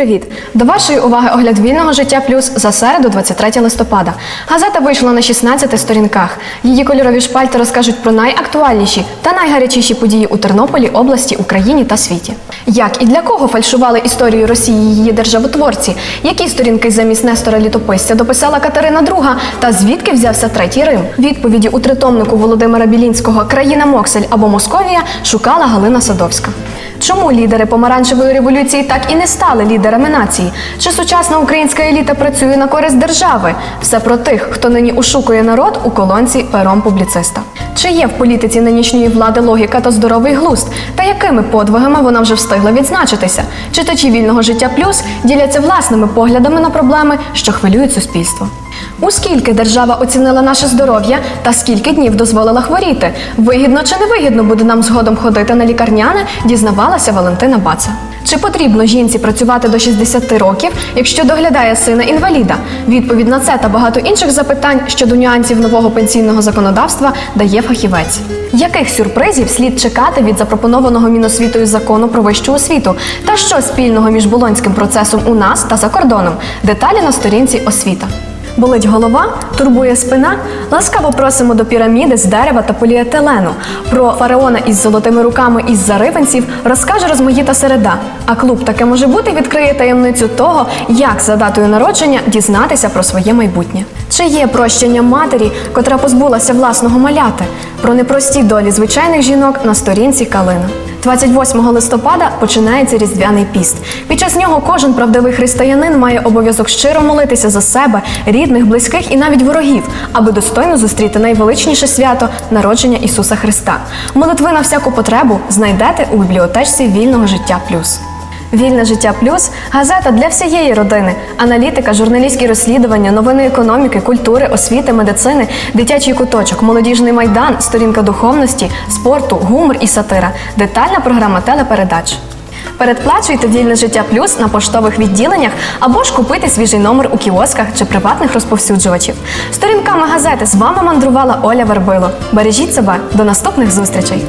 привіт! До вашої уваги огляд вільного життя плюс за середу, 23 листопада. Газета вийшла на 16 сторінках. Її кольорові шпальти розкажуть про найактуальніші та найгарячіші події у Тернополі, області, Україні та світі. Як і для кого фальшували історію Росії її державотворці? Які сторінки замість Нестора Літописця дописала Катерина II? Та звідки взявся третій Рим? Відповіді у тритомнику Володимира Білінського Країна Моксель або Московія шукала Галина Садовська. Чому лідери помаранчевої революції так і не стали лідерами нації? Чи сучасна українська еліта працює на користь держави? Все про тих, хто нині ушукує народ у колонці пером публіциста. Чи є в політиці нинішньої влади логіка та здоровий глузд? Та якими подвигами вона вже встигла відзначитися? Читачі вільного життя плюс діляться власними поглядами на проблеми, що хвилюють суспільство. У скільки держава оцінила наше здоров'я та скільки днів дозволила хворіти? Вигідно чи невигідно буде нам згодом ходити на лікарняне, дізнавалася Валентина Баца. Чи потрібно жінці працювати до 60 років, якщо доглядає сина інваліда? Відповідь на це та багато інших запитань щодо нюансів нового пенсійного законодавства дає фахівець. Яких сюрпризів слід чекати від запропонованого Міносвітою закону про вищу освіту? Та що спільного між болонським процесом у нас та за кордоном? Деталі на сторінці освіта. Болить голова, турбує спина. Ласкаво просимо до піраміди з дерева та поліетилену. Про фараона із золотими руками із зариванців розкаже розмаїта середа. А клуб таке може бути відкриє таємницю того, як за датою народження дізнатися про своє майбутнє. Чи є прощення матері, котра позбулася власного маляти? Про непрості долі звичайних жінок на сторінці Калина. 28 листопада починається Різдвяний піст. Під час нього кожен правдивий християнин має обов'язок щиро молитися за себе, рідних, близьких і навіть ворогів, аби достойно зустріти найвеличніше свято народження Ісуса Христа. Молитви на всяку потребу знайдете у бібліотечці вільного життя плюс. Вільне життя плюс газета для всієї родини, аналітика, журналістські розслідування, новини економіки, культури, освіти, медицини, дитячий куточок, молодіжний майдан, сторінка духовності, спорту, гумор і сатира, детальна програма телепередач. Передплачуйте вільне життя плюс на поштових відділеннях або ж купити свіжий номер у кіосках чи приватних розповсюджувачів. Сторінками газети з вами мандрувала Оля Вербило. Бережіть себе до наступних зустрічей!